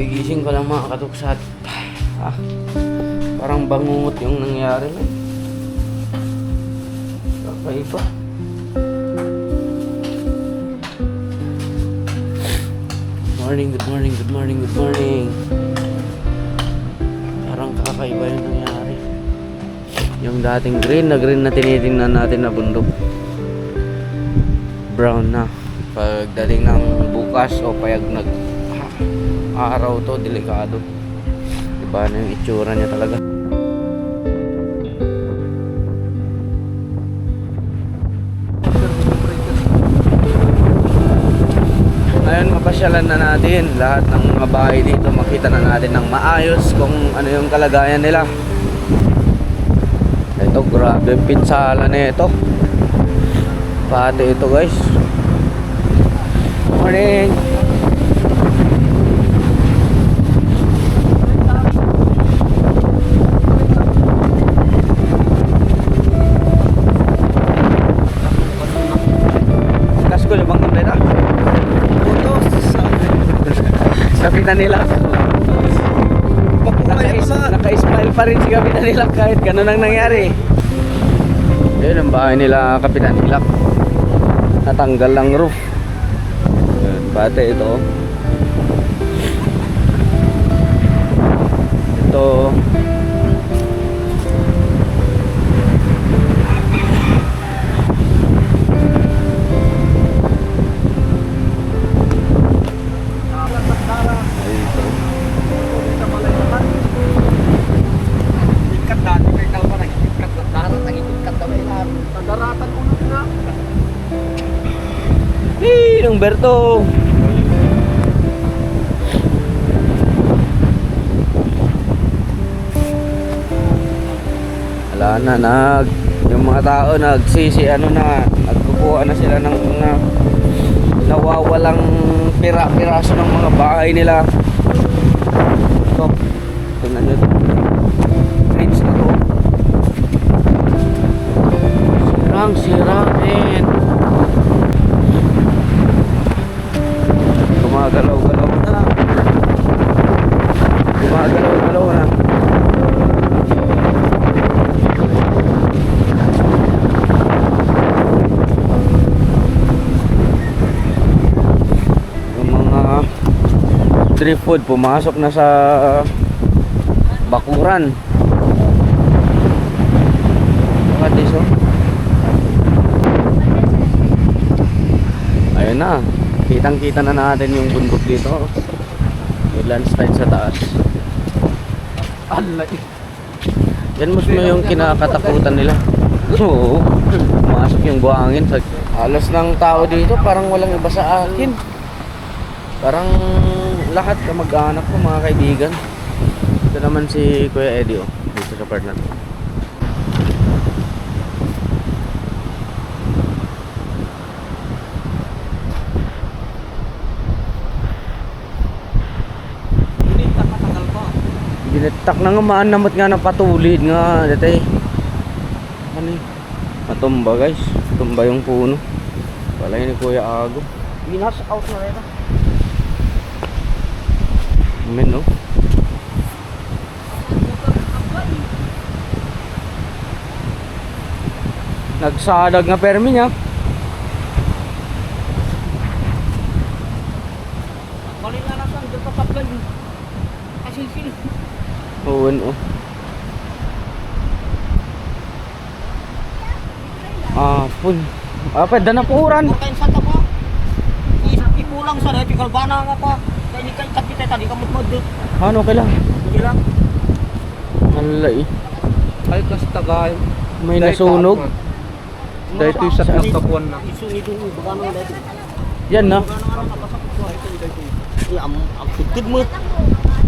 Kagigising ko lang mga katuksat. Ah, parang bangungot yung nangyari na. Kakaiba. Morning, good morning, good morning, good morning. Parang kakaiba yung nangyari. Yung dating green na green na tinitingnan natin na bundok. Brown na. Pagdating ng bukas o payag nag araw to, delikado. Iba na yung itsura niya talaga. Ngayon mapasyalan na natin lahat ng mga bahay dito makita na natin ng maayos kung ano yung kalagayan nila. Ito grabe pinsala na ito. Pati ito guys. Morning. Kasko yung bang na Putos. Kapitan nila. Naka-smile pa rin si Kapitan nila kahit ganun ang nangyari. Yun ang bahay nila Kapitan nila. Natanggal ang roof. Yun, ito. Ito. Ito. Hey, Humberto. Wala na, nag yung mga tao nagsisi ano na nagkukuha na sila ng mga nawawalang pira-piraso ng mga bahay nila. Ito, tingnan nyo ito. Bridge na to. Sirang sira, men. Gumagalaw-galaw na. Gumagalaw-galaw na. Yung mga street food pumasok na sa bakuran. Is oh? Ayun na. Kitang-kita na natin yung bundok dito. May landslide sa taas. Allah. Yan mas mo yung kinakatakutan nila. Oo. Pumasok yung buhangin. Sa halos ng tao dito parang walang iba sa akin. Parang lahat kamag-anak ko mga kaibigan. Ito naman si Kuya Eddie oh, dito sa part na to. Binitak na nga maanamot nga ng patulid nga dati. Ano eh? Matumba guys. Tumba yung puno. Wala ni Kuya Ago. Binas out na rin. Amen no? Nagsadag nga permi niya. Bali nga nasa ang kapatgal. Asil-sil. Oo, ano. Ah, pun. Ah, pwede na puhuran. Kain sa tapa. Ipulang sa repi kalbana nga pa. Kapitay tadi kamot mo dito. Ano, okay lang. Hindi lang. Alay. Ay, kas tagay. May nasunog. Dahil ito sa nagkapuan na. Isu ni dulu bagano dito. Yan na. Iya am am putid mo.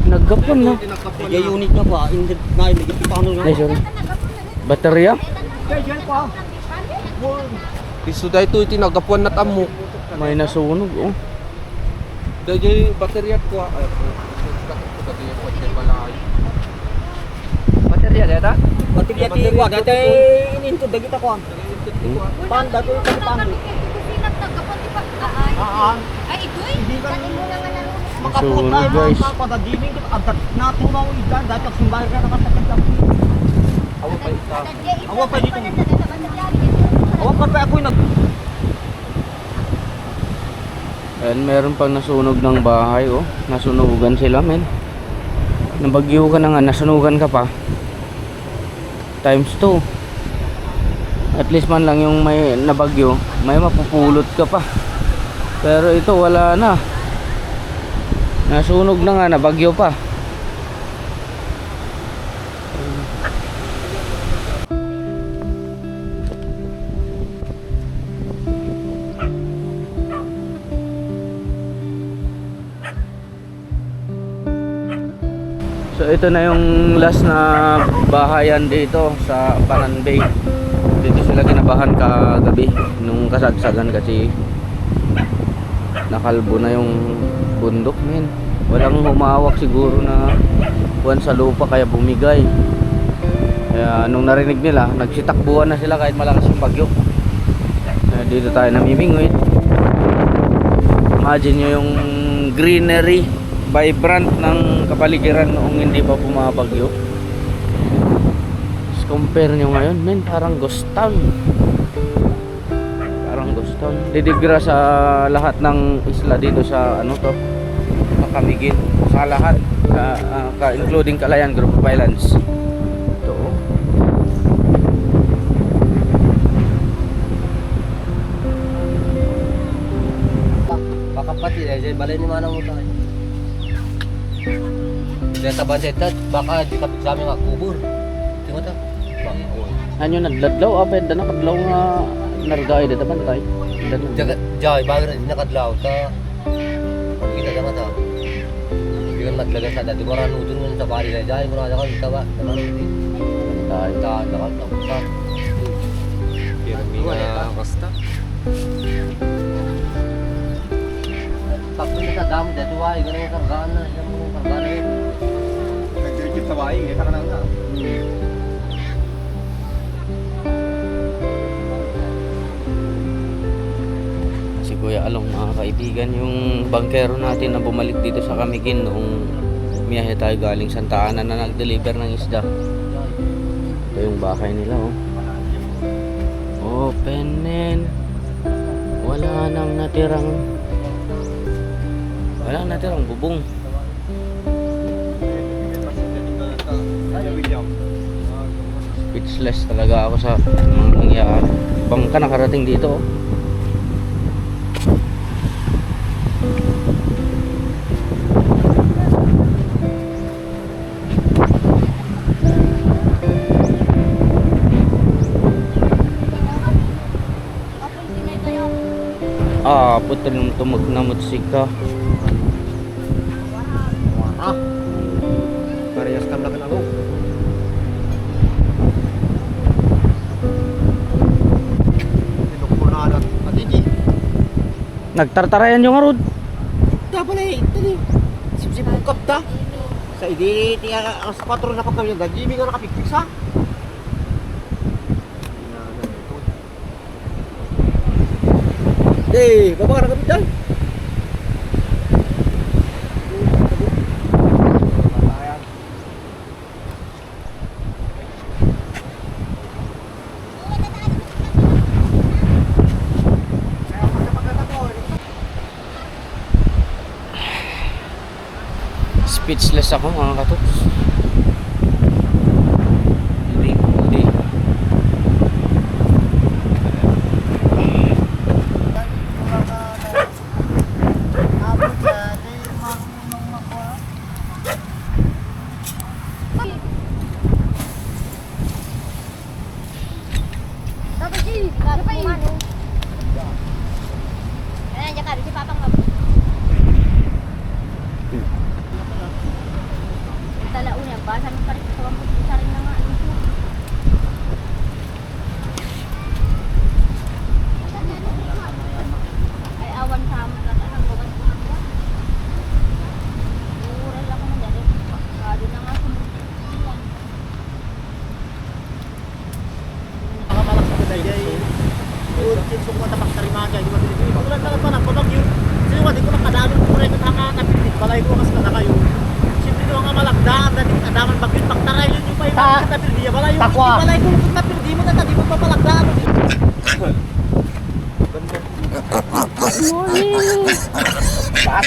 Naggapon na. Kaya unit na ba? Hindi na hindi kita ano nga. Ay, sorry. Baterya? Kaya diyan pa. Isu dahil ito itinagapuan na tamo. May nasunog, oh. Dahil baterya ko. Ay, baterya ko. Balay. Baterya, data? Batik yati ko dati ininto dagita ko. Pan dato ko pan. Sinap na kapon di pa ay. Ah, Ay itoy. Kani mo na nga naroon. Makapuot Sunog, tayo guys. mga pagkadiming kita. Ang natunaw ikan. Dahil pagsimbahan ka naman sa kanya. Awa pa isa. Awa pa dito. Awa pa pa ako'y nag... Ayan, meron pang nasunog ng bahay, oh. Nasunugan sila, men. Nabagyo ka na nga, nasunugan ka pa. Times 2. At least man lang yung may nabagyo, may mapupulot ka pa. Pero ito, wala na. Nasunog na nga, nabagyo pa. Ito na yung last na bahayan dito sa Panan Bay. Dito sila kinabahan kagabi nung kasagsagan kasi nakalbo na yung bundok men. Walang humawak siguro na buwan sa lupa kaya bumigay. Kaya nung narinig nila, nagsitakbuhan na sila kahit malakas yung bagyo. Kaya dito tayo namimingwit. Imagine nyo yung greenery, vibrant ng kapaligiran noong hindi pa bumabagyo. Just compare nyo ngayon, men, parang ghost town. Parang ghost town. Didigra sa lahat ng isla dito sa ano to, Makamigin. Sa lahat, sa, ah, ka, including Kalayan Group of Islands. Bansa ito, baka di kapit sa amin nga kubur. Tingnan ta. Baka oy. Ano nagladlaw apa da nakadlaw nga nargay da taban tay. Jaga jay bago na nakadlaw ta. Kita sama ta. Hindi ka naglagay sa dati mo rano dun sa bari na jay mo na ka kita ba. Naman hindi. tay. Ta nakal ta. Pirmi na kasta. Tapos na sa dam dito wa igano kargaan na, mo kargaan na. Sa bahay, kita ka na nga. Si Kuya Along mga kaibigan yung bangkero natin na bumalik dito sa Kamigin noong miyahe tayo galing Santa Ana na nag-deliver ng isda. Ito yung bahay nila oh. Open men. Wala nang natirang wala nang natirang bubong. Speechless talaga ako sa mga nangyayari. Bangka nakarating dito oh. Ah, puto nung tumag na mutsika. Nagtartarayan yung arod. Dapat eh, tani. Sip-sip bukap ta. Sa idi ti ang 4 na pagkami yung gajimi nga nakapikpik sa. Eh, baba ka na kami dyan. 100 orang 100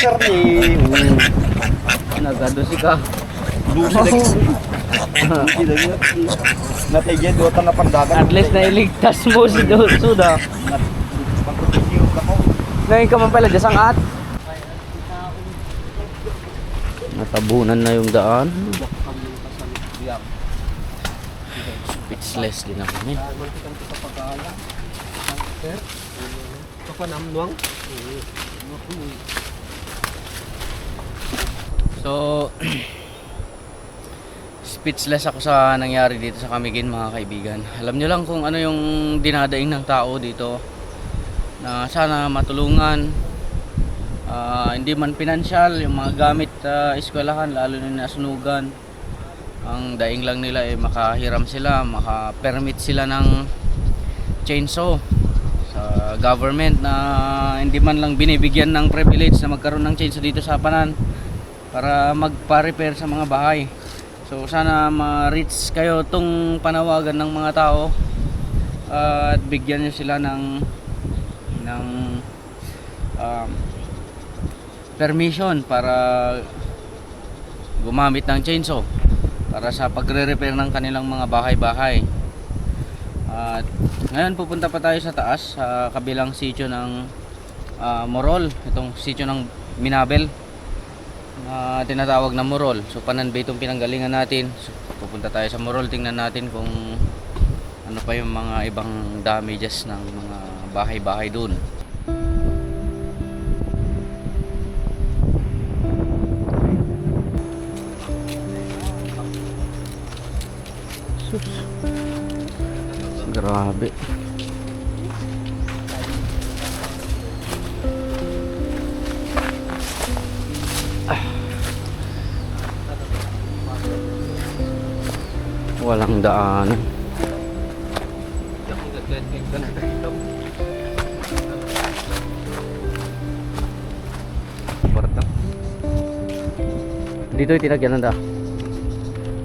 Passer ni. Nagadosi ka. Natigyan doon na pandagan. At least nailigtas mo si Suda. Ngayon ka man pala, dasang at. Natabunan na yung daan. Speechless din ako men. Kapanamnuang. So, speechless ako sa nangyari dito sa Kamigin mga kaibigan. Alam nyo lang kung ano yung dinadaing ng tao dito na sana matulungan Ah, hindi man pinansyal yung mga gamit sa eskwelahan lalo na nasunugan ang daing lang nila ay makahiram sila maka-permit sila ng chainsaw sa government na hindi man lang binibigyan ng privilege na magkaroon ng chainsaw dito sa Panan para magpa-repair sa mga bahay. So sana ma-reach kayo tong panawagan ng mga tao at bigyan niyo sila ng ng um, permission para gumamit ng chainsaw para sa pagre-repair ng kanilang mga bahay-bahay. At ngayon pupunta pa tayo sa taas sa kabilang sitio ng ah, Morol, itong sitio ng Minabel na tinatawag na Morol. So Pananbay itong pinanggalingan natin. So, pupunta tayo sa Morol, tingnan natin kung ano pa yung mga ibang damages ng mga bahay-bahay doon. Grabe. Walang daanan. Dito yung tinagyan da.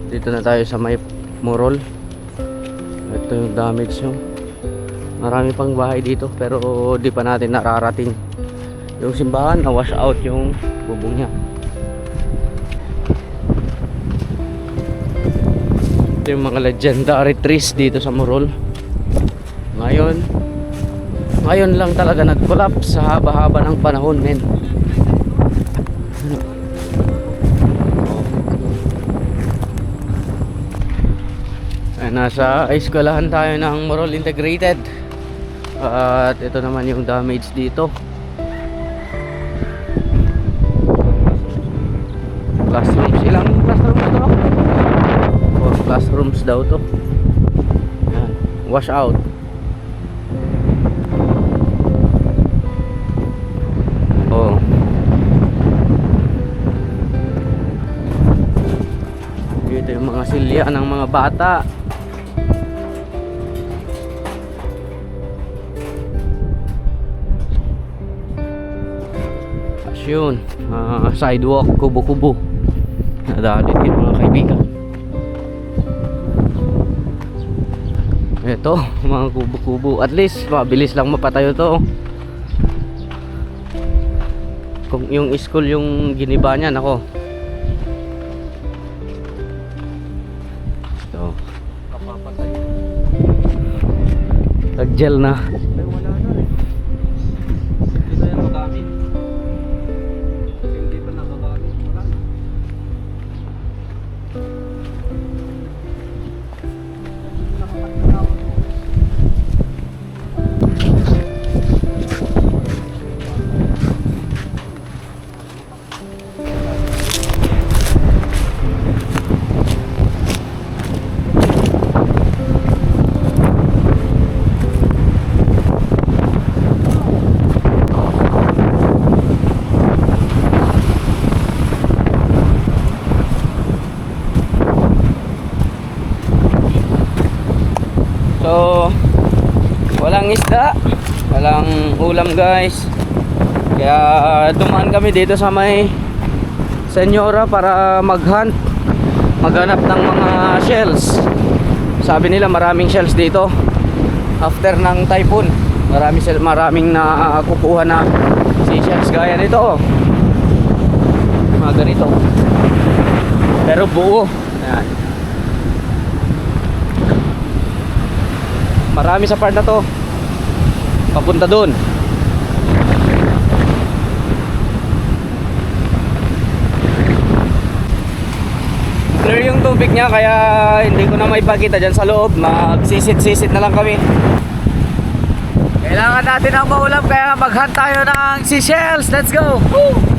Dito na tayo sa may Morol. Ito yung damage yung marami pang bahay dito pero di pa natin nararating yung simbahan na wash out yung bubong niya ito yung mga legendary trees dito sa Morol. Ngayon ngayon lang talaga nag collapse sa haba-haba ng panahon men. Ay, nasa eskwelahan tayo ng Morol Integrated. At ito naman yung damage dito. Classroom na to? Four classrooms daw to Yan. wash out oh dito yung mga silya ng mga bata yun, ah, sidewalk, kubo-kubo. Nadali din mga kaibigan. Ito, mga kubo-kubo. At least, mabilis lang mapatayo to. Kung yung school yung giniba niya, nako. Ito. Nag-gel na. Pero wala na walang isda, walang ulam guys. Kaya dumaan kami dito sa may senyora para mag-hunt, maghanap ng mga shells. Sabi nila maraming shells dito. After ng typhoon, marami maraming na kukuha na seashells gaya nito. oh. Mga ganito. Pero buo. Ayan. Marami sa part na to. Papunta doon. Clear yung tubig niya kaya hindi ko na maipakita dyan sa loob. Magsisit-sisit na lang kami. Kailangan natin ang maulam kaya maghunt tayo ng seashells. Let's go! Woo!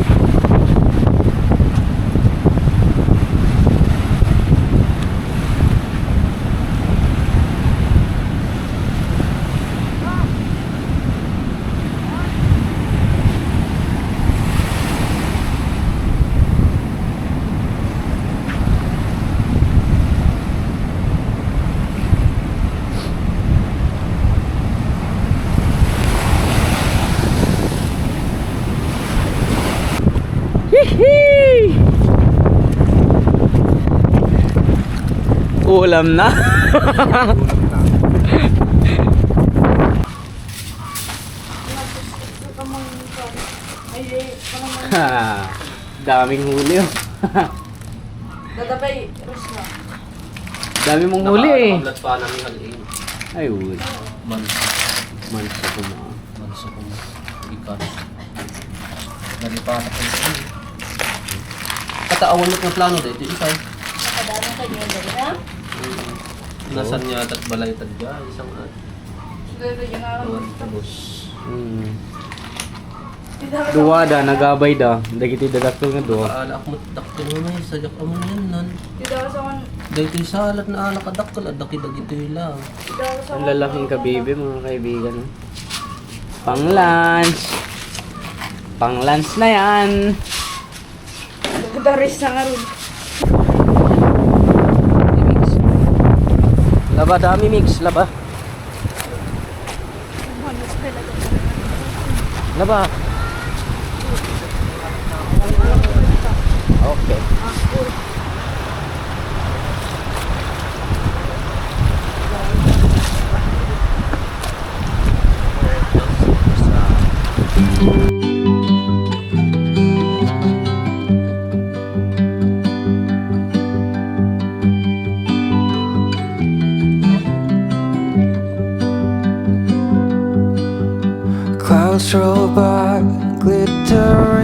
Ulam na. Ha, Daming huli oh. Dadabay, Rus na. Dami mong huli eh. Nakakamlat pa namin halin. Ay, huli. Man, Man sa kuma. man sa kung ikas. Nalipatak ko siya. Kataawan mo ng plano dito, ikay. Nakadano kayo dali na. Nasan niya at balay tadya, isang at tabos. Hmm. Duwada, nagabay da. Dagiti dadakil nga duwa. Paala ako matakto mo na sa jak amo yan nan. Ako sa kan. Dahil ito'y salat na alak kadakkel at daki dagito sa Ang lalaking kabibi mga kaibigan. Pang lunch. Pang lunch na yan. Daris na nga rin. Laba dami mix, laba. Laba. Okay.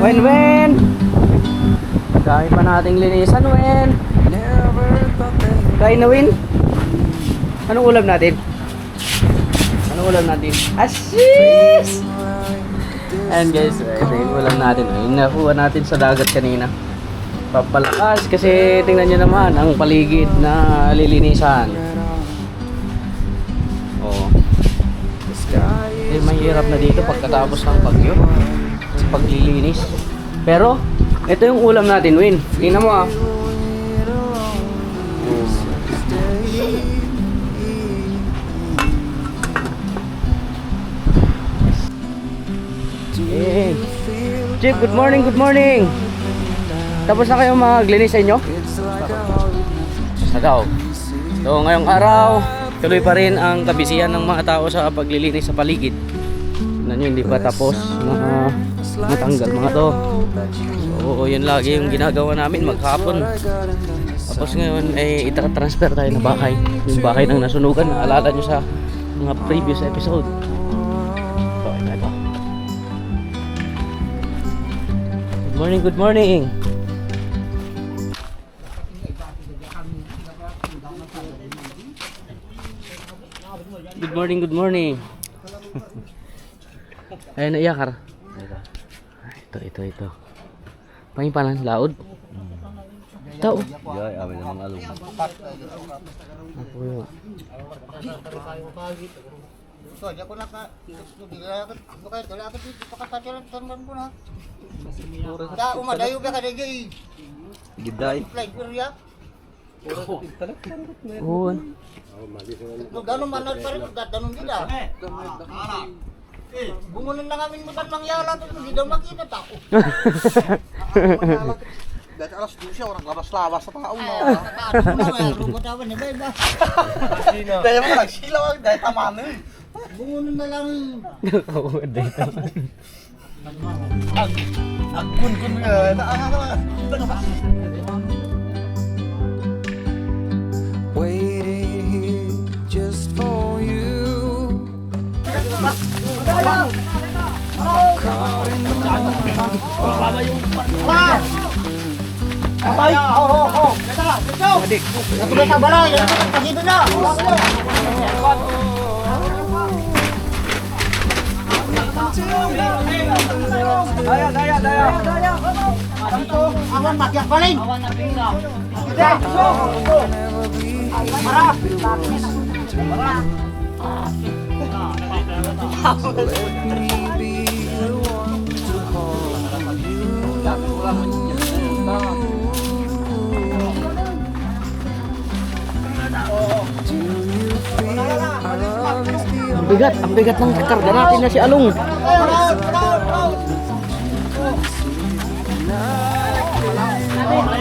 Wen Wen! Dami pa nating linisan, Wen. Kain na, Win. Anong ulam natin? Anong ulam natin? Asis! Ayan guys, ito yung ulam natin. Yung nakuha natin sa dagat kanina. Papalakas kasi tingnan nyo naman ang paligid na lilinisan. Oo. Eh, mahirap na dito pagkatapos ng bagyo. Paglilinis. Pero, ito yung ulam natin, Win. Tingnan mo ah. Chief, good morning, good morning. Tapos na kayo maglinis sa inyo? Sa daw. So, ngayong araw, tuloy pa rin ang kabisihan ng mga tao sa paglilinis sa paligid. Nyo, hindi pa tapos mga matanggal mga to. So, yun lagi yung ginagawa namin maghapon. Tapos ngayon, eh, itra-transfer tayo ng bahay. Yung bahay ng nasunugan, naalala nyo sa mga previous episode. So, ito, ito. Good morning, good morning. Good morning, good morning. Ayun iyakar. Ito, ito, ito. Pangipalan, laod. Tao. Jay, amin namang along. Ako yun. So, ako naka... Bukay, wala ka dito. Pakatatiran, tanban ko na. Da, umadayo ka ka na gay. Giday. Flight ko riya. Oo. Kung gano'n manod pa rin, dadanong gila. Eh, bumunan na ngamin mo tan mangyala to, hindi daw makita tako. Dahil alas 12 orang labas-labas sa tao na. Ano rugot ako ni Beba. Dahil mo nagsilaw ang dahil tamanin. Bungunin na lang. Ang kun-kun nga. Waiting Daya, daya, daya. Daya, daya. Awan mati ang paling. Awan na pinga. Daya, so. Marah. Marah. Ang bigat, ang bigat ng karga natin na si Along. lesson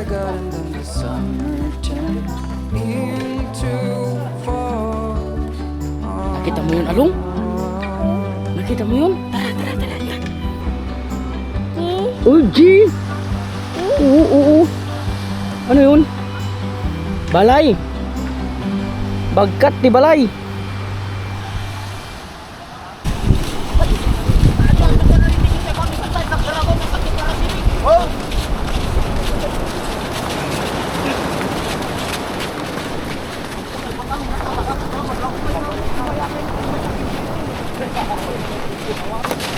I got, and then the summer turned into fall. Nakita mo yun, Along? Nakita mo yun? Tara, tara, tara. Uy, G! Oo, oo, oo. Ano yun? Balay. Bagkat di balay.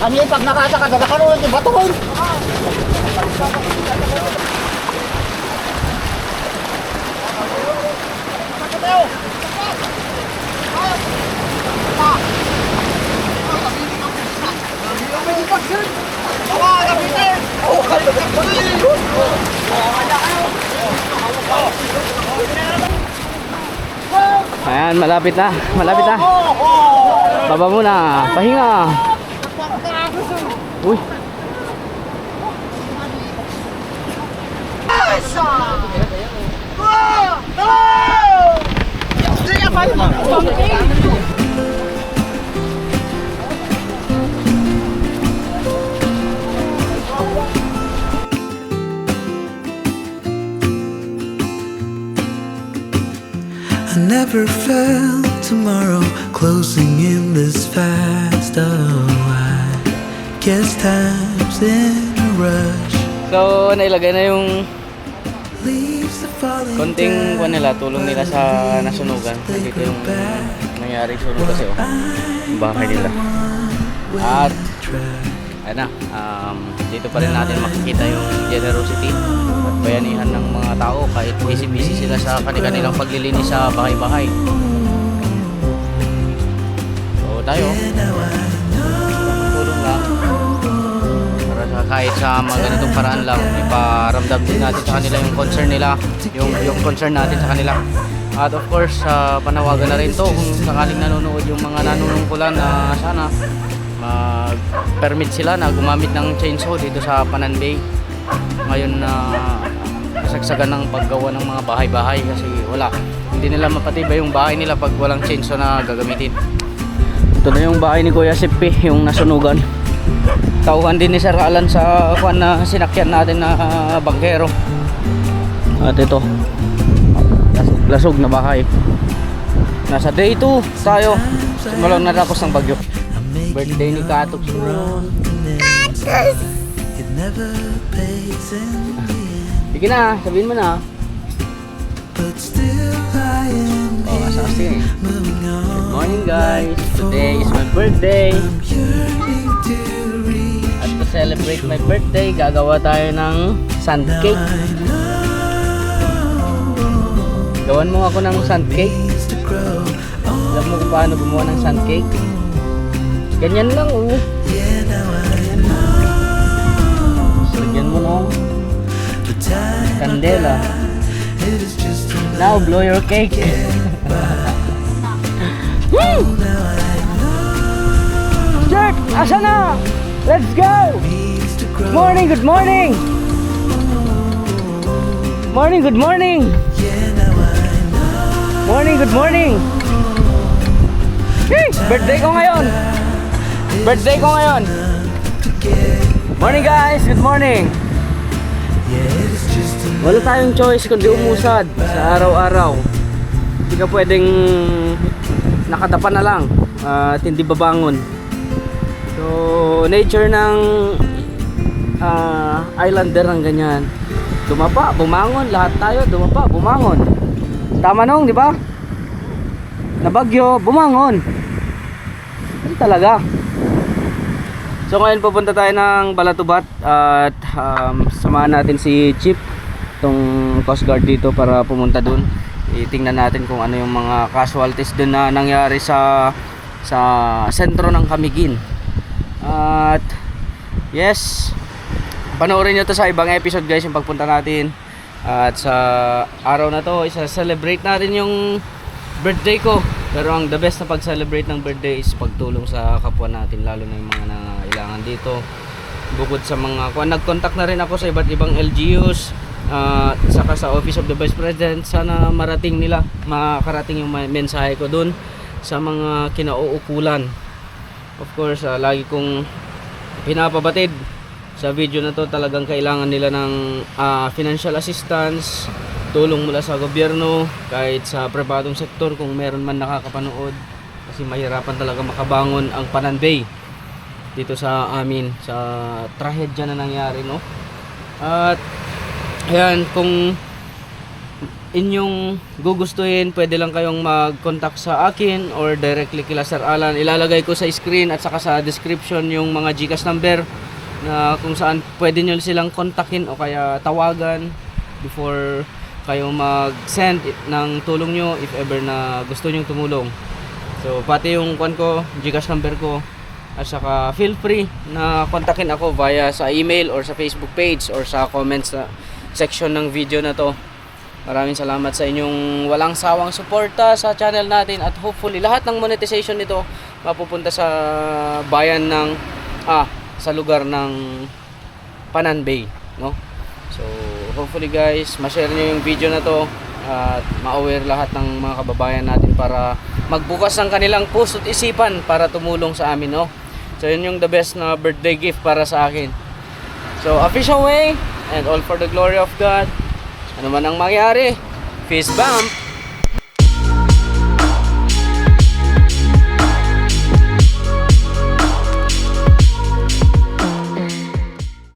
Ano yung pag nakasa ka, nakaroon yung batuhon. Ayan, malapit na. Malapit na. Baba muna. Pahinga. I never felt tomorrow closing in this fast. Oh, I guess time's in a rush. So, nailagay na yung konting kuwan nila, tulong nila sa nasunugan. Dito yung nangyari sunog kasi oh. Yung bahay nila. At ayun na, um, dito pa rin natin makikita yung generosity at bayanihan ng mga tao kahit busy-busy sila sa kanilang paglilinis sa bahay-bahay. So tayo, kahit sa mga ganitong paraan lang iparamdam din natin sa kanila yung concern nila yung yung concern natin sa kanila. At of course uh, panawagan na rin to kung sakaling nanonood yung mga nanunungkulan na sana mag-permit sila na gumamit ng chainsaw dito sa Panan Bay ngayon na kasagsagan ng paggawa ng mga bahay-bahay kasi wala. Hindi nila mapatibay yung bahay nila pag walang chainsaw na gagamitin. Ito na yung bahay ni Kuya Sipi yung nasunugan tauhan din ni Sir Alan sa kwan na sinakyan natin na ah, bangkero at ito. Lasog, lasog na bahay. Nasa day 2 tayo. Simulang natapos ng bagyo. Birthday ni Katok end, sige na sabihin mo na. But still I am oh asa kasi. on. morning guys. Today is my birthday celebrate my birthday gagawa tayo ng sand cake gawan mo ako ng sand cake alam mo kung paano gumawa ng sand cake ganyan lang oh Lagyan mo ng kandela. Now blow your cake. Jerk! Asa na? Let's go! Morning, good morning! Morning, good morning! Morning, good morning! Hey, birthday ko ngayon! Birthday ko ngayon! Morning guys, good morning! Wala tayong choice kundi umusad sa araw-araw. Hindi ka pwedeng nakadapa na lang at hindi babangon. So, nature ng ah, islander ng ganyan. Dumapa, bumangon, lahat tayo dumapa, bumangon. Tama nung, di ba? Nabagyo, bumangon. Yan talaga. So ngayon pupunta tayo ng Balatubat at um, samahan natin si Chip tong Coast Guard dito para pumunta dun. Itingnan natin kung ano yung mga casualties dun na nangyari sa sa sentro ng Camiguin. At yes, panoorin nyo to sa ibang episode guys yung pagpunta natin. At sa araw na to, isa-celebrate natin yung birthday ko. Pero ang the best na pag-celebrate ng birthday is pagtulong sa kapwa natin, lalo na yung mga nangailangan dito. Bukod sa mga, kung nag-contact na rin ako sa iba't ibang LGUs, at saka sa Office of the Vice President, sana marating nila, makarating yung mensahe ko dun sa mga kinauukulan. Of course, ah, lagi kong pinapabatid sa video na to talagang kailangan nila ng ah, financial assistance tulong mula sa gobyerno kahit sa pribadong sektor kung meron man nakakapanood. Kasi mahirapan talaga makabangon ang Pananbay dito sa amin sa trahedya na nangyari no? At ayan kung inyong gugustuhin pwede lang kayong mag-contact sa akin or directly kila Sir Alan. Ilalagay ko sa screen at saka sa description yung mga Gcash number na kung saan pwede nyo silang kontakin o kaya tawagan before kayo mag-send ng tulong nyo if ever na gusto nyo tumulong. So pati yung kwan ko Gcash number ko at saka feel free na kontakin ako via sa email or sa Facebook page or sa comments na section ng video na to. Maraming salamat sa inyong walang sawang suporta sa channel natin at hopefully lahat ng monetization nito mapupunta sa bayan ng ah sa lugar ng Panan Bay, no? So, hopefully guys, ma-share niyo yung video na to at ma-aware lahat ng mga kababayan natin para magbukas ng kanilang puso at isipan para tumulong sa amin, no? So, yun yung the best na birthday gift para sa akin. So, official way and all for the glory of God. Ano man ang mangyari, fist bump.